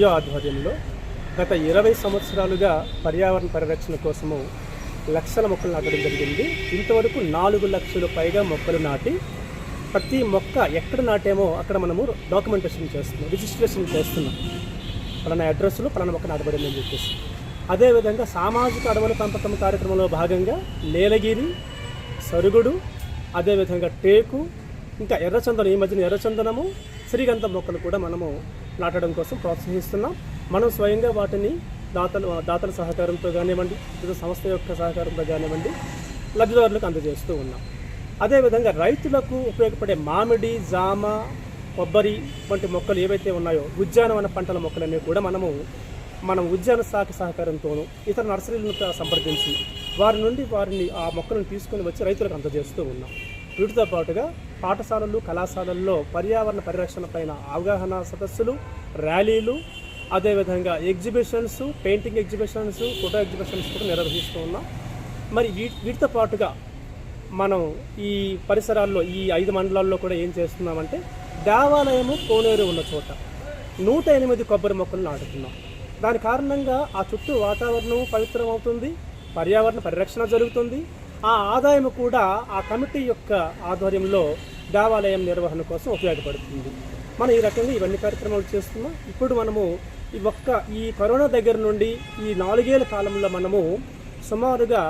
జియో ఆధ్వర్యంలో గత ఇరవై సంవత్సరాలుగా పర్యావరణ పరిరక్షణ కోసము లక్షల మొక్కలు నాటడం జరిగింది. ఇంతవరకు నాలుగు లక్షలు పైగా మొక్కలు నాటి ప్రతి మొక్క ఎక్కడ నాటేమో అక్కడ మనము డాక్యుమెంటేషన్ చేస్తున్నాం రిజిస్ట్రేషన్ చేస్తున్నాం. పలానా అడ్రస్లో పలానా మొక్క నాటబడిందని చెప్పేసి. అదేవిధంగా సామాజిక అడవుల పెంపకం కార్యక్రమంలో భాగంగా నీలగిరి సరుగుడు అదేవిధంగా టేకు ఇంకా ఎర్రచందనం ఈ మధ్యన ఎర్రచందనము శ్రీగంధం మొక్కలు కూడా మనము నాటడం కోసం ప్రోత్సహిస్తున్నాం. మనం స్వయంగా వాటిని దాతలు దాతల సహకారంతో కానివ్వండి లేదా సంస్థ యొక్క సహకారంతో కానివ్వండి లబ్ధిదారులకు అందజేస్తూ ఉన్నాం. అదేవిధంగా రైతులకు ఉపయోగపడే మామిడి జామ కొబ్బరి వంటి మొక్కలు ఏవైతే ఉన్నాయో ఉద్యానవన పంటల మొక్కలన్నీ కూడా మనము మనం ఉద్యాన శాఖ సహకారంతోనూ ఇతర నర్సరీలను సంప్రదించి వారి నుండి వారిని ఆ మొక్కలను తీసుకొని వచ్చి రైతులకు అందజేస్తూ ఉన్నాం. వీటితో పాటుగా పాఠశాలలు కళాశాలల్లో పర్యావరణ పరిరక్షణపైన అవగాహన సదస్సులు ర్యాలీలు అదేవిధంగా exhibitions painting exhibitions photo exhibitions కూడా నిర్వహిస్తూ ఉన్నాం. మరి వీ- వీటితో పాటుగా మనం ఈ పరిసరాల్లో ఈ ఐదు మండలాల్లో కూడా ఏం చేస్తున్నామంటే దేవాలయము కోనేరు ఉన్న చోట నూట ఎనిమిది కొబ్బరి మొక్కలు నాటుతున్నాం. దాని కారణంగా ఆ చుట్టూ వాతావరణం పవిత్రం అవుతుంది పర్యావరణ పరిరక్షణ జరుగుతుంది ఆ ఆదాయం కూడా ఆ కమిటీ యొక్క ఆధ్వర్యంలో దేవాలయం నిర్వహణ కోసం ఉపయోగపడుతుంది. మనం ఈ రకంగా ఇవన్నీ కార్యక్రమాలు చేస్తున్నాం. ఇప్పుడు మనము ఈ ఒక్క ఈ కరోనా దగ్గర నుండి ఈ నాలుగేళ్ళ కాలంలో మనము సుమారుగా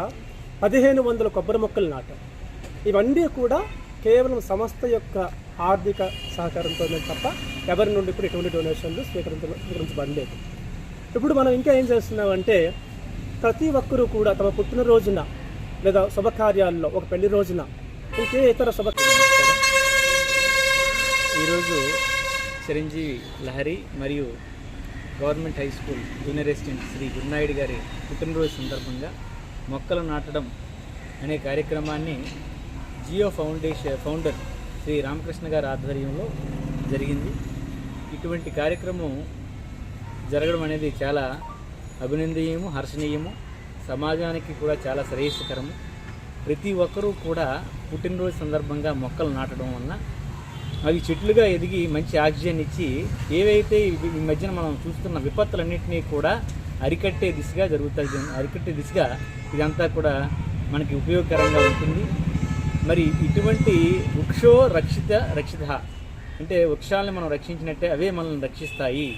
పదిహేను వందల కొబ్బరి మొక్కలు నాటాం. ఇవన్నీ కూడా కేవలం సంస్థ యొక్క ఆర్థిక సహకారంతో తప్ప ఎవరి నుండి కూడా ఎటువంటి డొనేషన్లు స్వీకరించ స్వీకరించబడలేదు. ఇప్పుడు మనం ఇంకా ఏం చేస్తున్నామంటే ప్రతి ఒక్కరూ కూడా తమ పుట్టినరోజున లేదా శుభకార్యాల్లో ఒక పెళ్ళి రోజున ఇంకే ఇతర శుభ ఈరోజు చిరంజీవి లహరి మరియు government high school junior assistant Shri Gurunaidu గారి పుట్టినరోజు సందర్భంగా మొక్కలు నాటడం అనే కార్యక్రమాన్ని Jio foundation founder Shri Ramakrishna గారి ఆధ్వర్యంలో జరిగింది. ఇటువంటి కార్యక్రమం జరగడం అనేది చాలా అభినందనీయము హర్షణీయము. సమాజానికి కూడా చాలా శ్రేయస్కరము ప్రతి ఒక్కరూ కూడా పుట్టినరోజు సందర్భంగా మొక్కలు నాటడం వలన అవి చెట్లుగా ఎదిగి మంచి ఆక్సిజన్ ఇచ్చి ఏవైతే ఈ మధ్యన మనం చూస్తున్న విపత్తులన్నింటినీ కూడా అరికట్టే దిశగా జరుగుతుంది అరికట్టే దిశగా ఇదంతా కూడా మనకి ఉపయోగకరంగా ఉంటుంది. మరి ఇటువంటి వృక్షో రక్షిత రక్షిత అంటే వృక్షాలను మనం రక్షించినట్టే అవే మనల్ని రక్షిస్తాయి.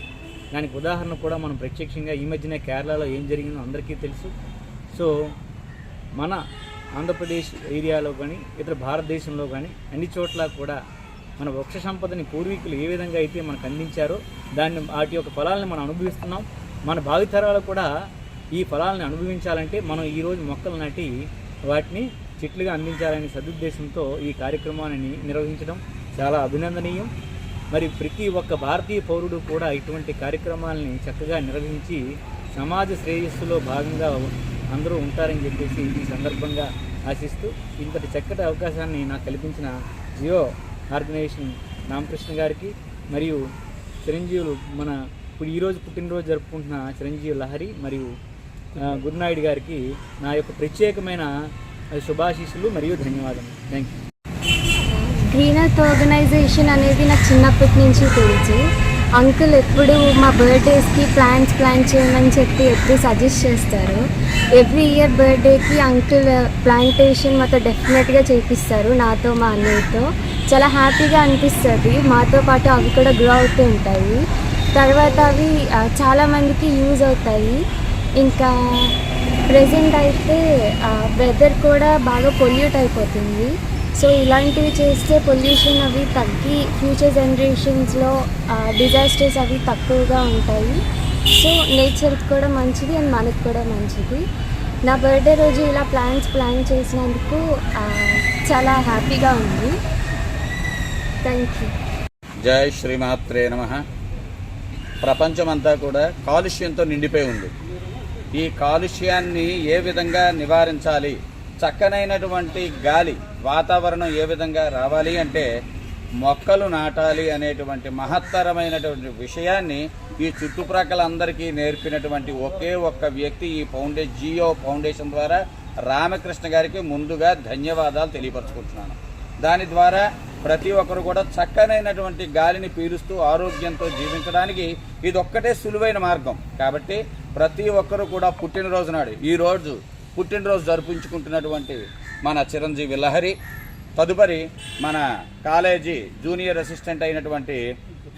దానికి ఉదాహరణ కూడా మనం ప్రత్యక్షంగా ఈ మధ్యనే కేరళలో ఏం జరిగిందో అందరికీ తెలుసు. సో మన ఆంధ్రప్రదేశ్ ఏరియాలో కానీ ఇతర భారతదేశంలో కానీ అన్ని చోట్ల కూడా మన వృక్ష సంపదని పూర్వీకులు ఏ విధంగా అయితే మనకు అందించారో దాన్ని వాటి యొక్క ఫలాలను మనం అనుభవిస్తున్నాం. మన భావితరాలు కూడా ఈ ఫలాలను అనుభవించాలంటే మనం ఈరోజు మొక్కలు నాటి వాటిని చెట్లుగా అందించాలనే సదుద్దేశంతో ఈ కార్యక్రమాన్ని నిర్వహించడం చాలా అభినందనీయం. మరి ప్రతి ఒక్క భారతీయ పౌరుడు కూడా ఇటువంటి కార్యక్రమాలని చక్కగా నిర్వహించి సమాజ శ్రేయస్సులో భాగంగా అందరూ ఉంటారని చెప్పేసి ఈ సందర్భంగా ఆశిస్తూ ఇంతటి చక్కటి అవకాశాన్ని నాకు కల్పించిన జియో ఆర్గనైజేషన్ రామకృష్ణ గారికి మరియు చిరంజీవులు మన ఇప్పుడు ఈరోజు పుట్టినరోజు జరుపుకుంటున్న చిరంజీవి లహరి మరియు గురునాయుడు గారికి నా యొక్క ప్రత్యేకమైన శుభాశీస్సులు మరియు ధన్యవాదాలు thank you green earth organisation అనేది నాకు చిన్నప్పటి నుంచి తెలుసు అంకుల్ ఎప్పుడు మా బర్త్డేస్కి ప్లాన్స్ ప్లాన్ చేయమని చెప్పి ఎప్పుడు సజెస్ట్ చేస్తారు. ఎవ్రీ ఇయర్ బర్త్డేకి అంకుల్ ప్లాంటేషన్ మాతో డెఫినెట్గా చేపిస్తారు నాతో మా అన్నయ్యతో. చాలా హ్యాపీగా అనిపిస్తుంది. మాతో పాటు అవి కూడా గ్రో అవుతూ ఉంటాయి. తర్వాత అవి చాలామందికి యూజ్ అవుతాయి. ఇంకా ప్రజెంట్ అయితే వెదర్ కూడా బాగా పొల్యూట్ అయిపోతుంది. సో ఇలాంటివి చేస్తే పొల్యూషన్ అవి తగ్గి ఫ్యూచర్ జనరేషన్స్లో డిజాస్టర్స్ అవి తక్కువగా ఉంటాయి. సో నేచర్కి కూడా మంచిది అండ్ మనకు కూడా మంచిది. నా బర్త్డే రోజు ఇలా ప్లాన్స్ ప్లాన్ చేసినందుకు చాలా హ్యాపీగా ఉంది. థ్యాంక్ యూ జై శ్రీమాత్రే నమ. ప్రపంచమంతా కూడా కాలుష్యంతో నిండిపోయి ఉంది. ఈ కాలుష్యాన్ని ఏ విధంగా నివారించాలి? చక్కనైనటువంటి గాలి వాతావరణం ఏ విధంగా రావాలి అంటే మొక్కలు నాటాలి అనేటువంటి మహత్తరమైనటువంటి విషయాన్ని ఈ చుట్టుప్రక్కల అందరికీ నేర్పినటువంటి ఒకే ఒక్క వ్యక్తి ఈ ఫౌండే జియో ఫౌండేషన్ ద్వారా రామకృష్ణ గారికి ముందుగా ధన్యవాదాలు తెలియపరచుకుంటున్నాను. దాని ద్వారా ప్రతి ఒక్కరు కూడా చక్కనైనటువంటి గాలిని పీలుస్తూ ఆరోగ్యంతో జీవించడానికి ఇది ఒక్కటే సులువైన మార్గం. కాబట్టి ప్రతి ఒక్కరు కూడా పుట్టినరోజు నాడు ఈ రోజు పుట్టినరోజు జరుపుకుంటున్నటువంటి మన చిరంజీవి లహరి తదుపరి మన కాలేజీ జూనియర్ అసిస్టెంట్ అయినటువంటి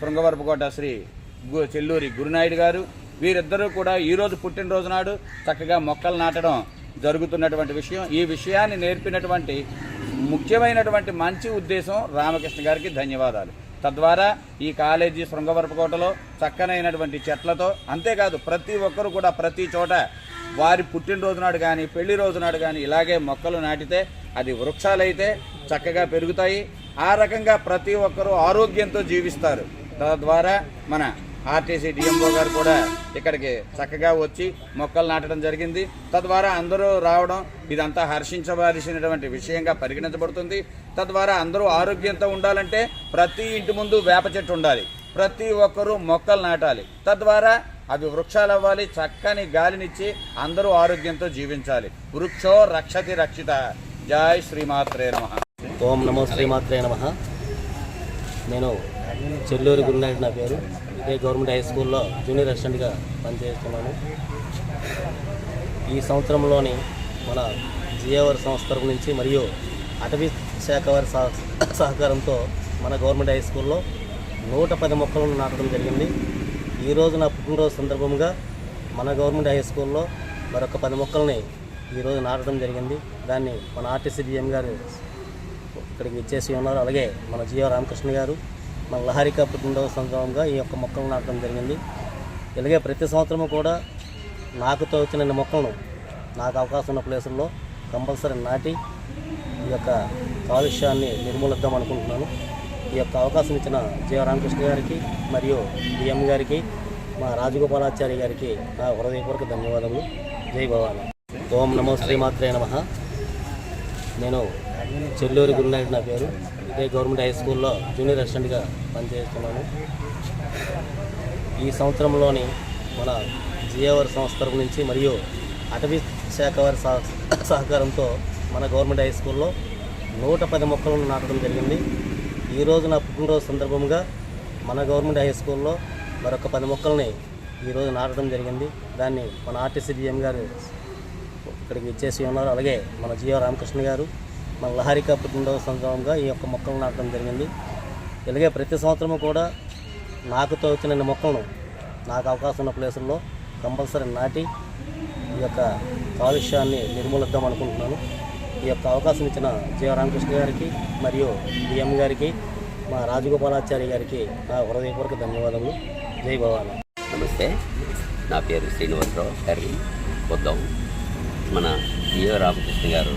శృంగవరపుకోట శ్రీ గు- చెల్లూరి గురునాయుడు గారు వీరిద్దరూ కూడా ఈరోజు పుట్టినరోజు నాడు చక్కగా మొక్కలు నాటడం జరుగుతున్నటువంటి విషయం. ఈ విషయాన్ని నేర్పినటువంటి ముఖ్యమైనటువంటి మంచి ఉద్దేశం రామకృష్ణ గారికి ధన్యవాదాలు. తద్వారా ఈ కాలేజీ శృంగవరపుకోటలో చక్కనైనటువంటి చెట్లతో అంతేకాదు ప్రతి ఒక్కరు కూడా ప్రతి చోట వారి పుట్టినరోజు నాడు కానీ పెళ్ళి రోజు నాడు కానీ ఇలాగే మొక్కలు నాటితే అది వృక్షాలైతే చక్కగా పెరుగుతాయి. ఆ రకంగా ప్రతి ఒక్కరూ ఆరోగ్యంతో జీవిస్తారు. తద్వారా మన ఆర్టీసీ డిఎంఓ గారు కూడా ఇక్కడికి చక్కగా వచ్చి మొక్కలు నాటడం జరిగింది. తద్వారా అందరూ రావడం ఇదంతా హర్షించవలసినటువంటి విషయంగా పరిగణించబడుతుంది. తద్వారా అందరూ ఆరోగ్యంతో ఉండాలంటే ప్రతి ఇంటి ముందు వేప చెట్టు ఉండాలి. ప్రతి ఒక్కరూ మొక్కలు నాటాలి. తద్వారా అవి వృక్షాలు అవ్వాలి చక్కని గాలినిచ్చి అందరూ ఆరోగ్యంతో జీవించాలి. వృక్షో రక్షతి రక్షిత. జై శ్రీమాత్రే నమ. ఓం నమో శ్రీమాత్రే నమ. నేను చెల్లూరు గురునాయుడు నా పేరు. ఇదే గవర్నమెంట్ హై స్కూల్లో జూనియర్ అసిస్టెంట్గా పనిచేస్తున్నాను. ఈ సంవత్సరంలోని మన జియోవర్ సంస్థ తరపు నుంచి మరియు అటవీ శాఖ వారి సహకారంతో మన గవర్నమెంట్ హై స్కూల్లో నూట పది మొక్కలను నాటడం జరిగింది. ఈరోజు నా పుట్టినరోజు సందర్భంగా మన గవర్నమెంట్ హై స్కూల్లో మరొక పది మొక్కల్ని ఈరోజు నాటడం జరిగింది. దాన్ని మన ఆర్టీసీ డిఎం గారు ఇక్కడికి ఇచ్చేసి ఉన్నారు. అలాగే మన జియో రామకృష్ణ గారు మన లహరిక పుట్టినరోజు సందర్భంగా ఈ యొక్క మొక్కలు నాటడం జరిగింది. ఇలాగే ప్రతి సంవత్సరము కూడా నాకు తోచిన మొక్కలను నాకు అవకాశం ఉన్న ప్లేసుల్లో కంపల్సరీ నాటి ఈ యొక్క కాలుష్యాన్ని నిర్మూలిద్దాం అనుకుంటున్నాను. ఈ యొక్క అవకాశం ఇచ్చిన జీవరామకృష్ణ రామకృష్ణ గారికి మరియు డిఎం గారికి మా రాజగోపాలాచారి గారికి నా హృదయపూర్వక ధన్యవాదములు. జై భవాని. ఓం నమో శ్రీమాత్రే నమ. నేను చెల్లూరు గురునాయుడు నా పేరు. ఇదే గవర్నమెంట్ హై స్కూల్లో జూనియర్ అసిస్టెంట్గా పనిచేస్తున్నాను. ఈ సంవత్సరంలోని మన జిఏవర్ సంస్థ తరపు నుంచి మరియు అటవీ శాఖ వారి సహ- సహకారంతో మన గవర్నమెంట్ హై స్కూల్లో నూట పది మొక్కలను నాటడం జరిగింది. ఈరోజు నా పుట్టినరోజు సందర్భంగా మన గవర్నమెంట్ హై స్కూల్లో మరొక పది మొక్కల్ని ఈరోజు నాటడం జరిగింది. దాన్ని మన ఆర్టీసీ డిఎం గారు ఇక్కడికి ఇచ్చేసి ఉన్నారు. అలాగే మన జియో రామకృష్ణ గారు మన లహరిక పుట్టినరోజు సందర్భంగా ఈ యొక్క మొక్కలు నాటడం జరిగింది. ఇలాగే ప్రతి సంవత్సరము కూడా నాకు తోచిన మొక్కలను నాకు అవకాశం ఉన్న ప్లేసుల్లో కంపల్సరీ నాటి ఈ యొక్క కాలుష్యాన్ని నిర్మూలిద్దాం అనుకుంటున్నాను. ఈ యొక్క అవకాశం ఇచ్చిన జీవరామకృష్ణ రామకృష్ణ గారికి మరియు డిఎం గారికి మా రాజగోపాలాచారి గారికి నా హృదయపూర్వక ధన్యవాదములు. జై భవాని. నమస్తే. నా పేరు శ్రీనివాసరావు గారి వద్దాం మన జీవరామకృష్ణ రామకృష్ణ గారు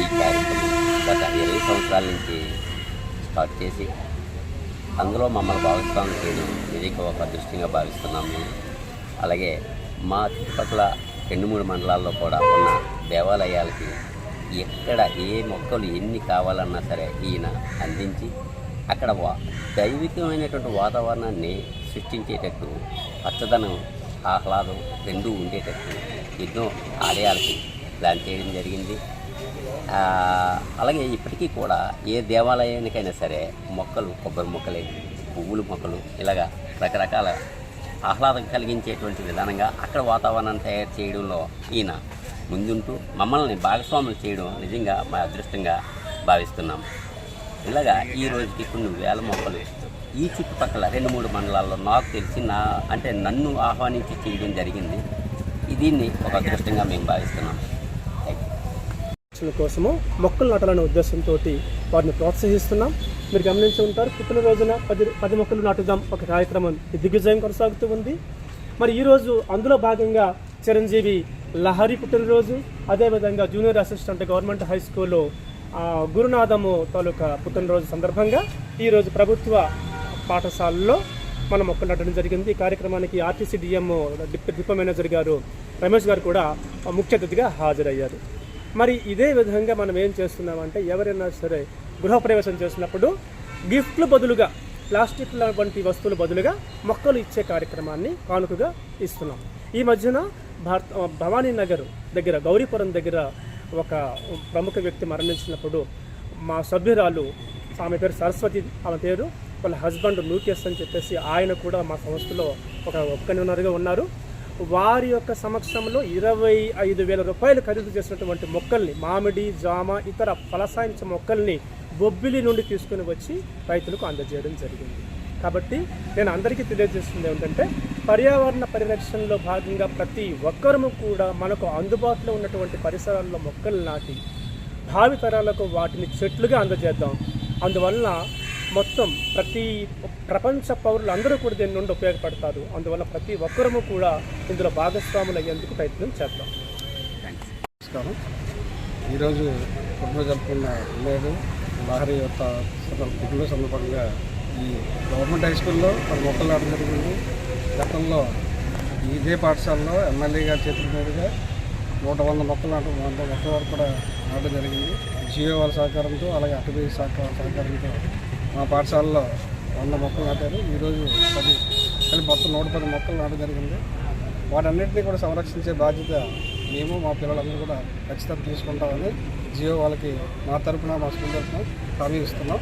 ఈ కార్యక్రమం గత ఇరవై సంవత్సరాల నుంచి స్టార్ట్ చేసి అందులో మమ్మల్ని భాగస్వామ్యం చేయడం ఇది ఒక అదృష్టంగా భావిస్తున్నాము. అలాగే మా చుట్టుపక్కల రెండు మూడు మండలాల్లో కూడా ఉన్న దేవాలయాలకి ఎక్కడ ఏ మొక్కలు ఎన్ని కావాలన్నా సరే ఈయన అందించి అక్కడ వా దైవికమైనటువంటి వాతావరణాన్ని సృష్టించేటట్టు పచ్చదనం ఆహ్లాదం రెండూ ఉండేటట్టు ఎన్నో ఆలయాలకి ప్లాన్ చేయడం జరిగింది. అలాగే ఇప్పటికీ కూడా ఏ దేవాలయానికైనా సరే మొక్కలు కొబ్బరి మొక్కలే పువ్వుల మొక్కలు ఇలాగా రకరకాల ఆహ్లాదం కలిగించేటువంటి విధానంగా అక్కడ వాతావరణాన్ని తయారు చేయడంలో ఈయన ముందుంటూ మమ్మల్ని భాగస్వాములు చేయడం నిజంగా మా అదృష్టంగా భావిస్తున్నాం. ఇలాగా ఈ రోజుకి కొన్ని వేల మొక్కలు ఈ చుట్టుపక్కల రెండు మూడు మండలాల్లో నాకు తెలిసి నా అంటే నన్ను ఆహ్వానించి చేయడం జరిగింది. దీన్ని ఒక అదృష్టంగా మేము భావిస్తున్నాం. కోసము మొక్కలు నాటాలనే ఉద్దేశంతో వారిని ప్రోత్సహిస్తున్నాం. మీరు గమనించి ఉంటారు పుట్టినరోజున పది పది మొక్కలు నాటుదాం ఒక కార్యక్రమం దిగ్విజయం కొనసాగుతూ ఉంది. మరి ఈరోజు అందులో భాగంగా చిరంజీవి లహరి పుట్టినరోజు. అదేవిధంగా జూనియర్ అసిస్టెంట్ గవర్నమెంట్ హై స్కూల్లో గురునాథము తాలూకా పుట్టినరోజు సందర్భంగా ఈరోజు ప్రభుత్వ పాఠశాలలో మనం మొక్కలు నాటడం జరిగింది. ఈ కార్యక్రమానికి ఆర్టీసీ డిఎం డిప్ డిపో మేనేజర్ గారు రమేష్ గారు కూడా ముఖ్య అతిథిగా హాజరయ్యారు. మరి ఇదే విధంగా మనం ఏం చేస్తున్నామంటే ఎవరైనా సరే గృహప్రవేశం చేసినప్పుడు గిఫ్ట్లు బదులుగా ప్లాస్టిక్ వంటి వస్తువుల బదులుగా మొక్కలు ఇచ్చే కార్యక్రమాన్ని కానుకగా ఇస్తున్నాం. ఈ మధ్యన భారత భవానీ నగర్ దగ్గర గౌరీపురం దగ్గర ఒక ప్రముఖ వ్యక్తి మరణించినప్పుడు మా సభ్యురాలు ఆమె పేరు సరస్వతి ఆమె పేరు వాళ్ళ హస్బెండ్ లూకేస్ అని చెప్పేసి ఆయన కూడా మా సంస్థలో ఒక ఒక్కనిన్నరగా ఉన్నారు. వారి యొక్క సమక్షంలో ఇరవై ఐదు వేల రూపాయలు ఖరీదు చేసినటువంటి మొక్కల్ని మామిడి జామ ఇతర ఫలసాయించ మొక్కల్ని బొబ్బిలి నుండి తీసుకుని వచ్చి రైతులకు అందజేయడం జరిగింది. కాబట్టి నేను అందరికీ తెలియజేస్తుంది ఏమిటంటే పర్యావరణ పరిరక్షణలో భాగంగా ప్రతి ఒక్కరము కూడా మనకు అందుబాటులో ఉన్నటువంటి పరిసరాల్లో మొక్కలు నాటి భావి తరాలకు వాటిని చెట్లుగా అందజేద్దాం. అందువల్ల మొత్తం ప్రతి ప్రపంచ పౌరులు అందరూ కూడా దీని నుండి ఉపయోగపడతారు. అందువల్ల ప్రతి ఒక్కరము కూడా ఇందులో భాగస్వాములు అయ్యేందుకు ప్రయత్నం చేద్దాం. నమస్కారం. ఈరోజు కుటుంబ జరుపుకున్న లేదు లహరి యొక్క కుటుంబ సందర్భంగా ఈ గవర్నమెంట్ హై స్కూల్లో పది మొక్కలు నాటడం జరిగింది. గతంలో ఇదే పాఠశాలలో ఎమ్మెల్యే గారి చేతుల మీదుగా నూట వంద మొక్కలు నాటడం వంద మొక్కల వరకు కూడా నాటడం జరిగింది. జియో వాళ్ళ సహకారంతో అలాగే అటవీ శాఖ వాళ్ళ సహకారంతో మా పాఠశాలలో వంద మొక్కలు నాటారు ఈరోజు పది కలిపి మొత్తం నూట పది మొక్కలు నాటడం జరిగింది. వాటన్నిటిని కూడా సంరక్షించే బాధ్యత మేము మా పిల్లలందరూ కూడా ఖచ్చితంగా తీసుకుంటామని జియో వాళ్ళకి మా తరపున మా స్కూల్ తరఫున హామీ ఇస్తున్నాం.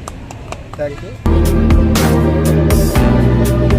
Thank you Thank you.